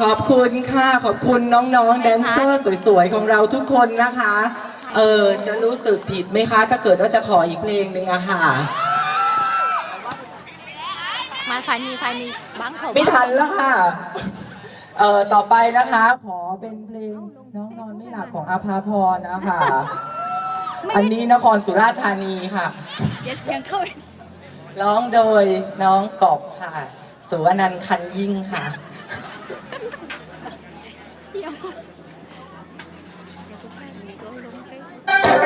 ขอบคุณค่ะขอบคุณน้องๆแดนเซอร์สวยๆของเราทุกคนนะคะ เออจะรู้สึกผิดไหมคะ ถ้าเกิดว่าจะขออีกเพลงหนึ่งอะค่ะ มาภายในภายในบังผมไม่ทันแล้วค่ะ เออต่อไปนะคะ ขอเป็นเพลงน้องนอนไม่หลับของอาภาพรนะคะ อันนี้นครสุราษฎร์ธานีค่ะ เดี๋ยวเสียงเข้าไปร้องโดยน้องกบค่ะ สุวนันท์คันยิ่งค่ะ เดี๋ยวเดี๋ยวกูไปเดี๋ยวลง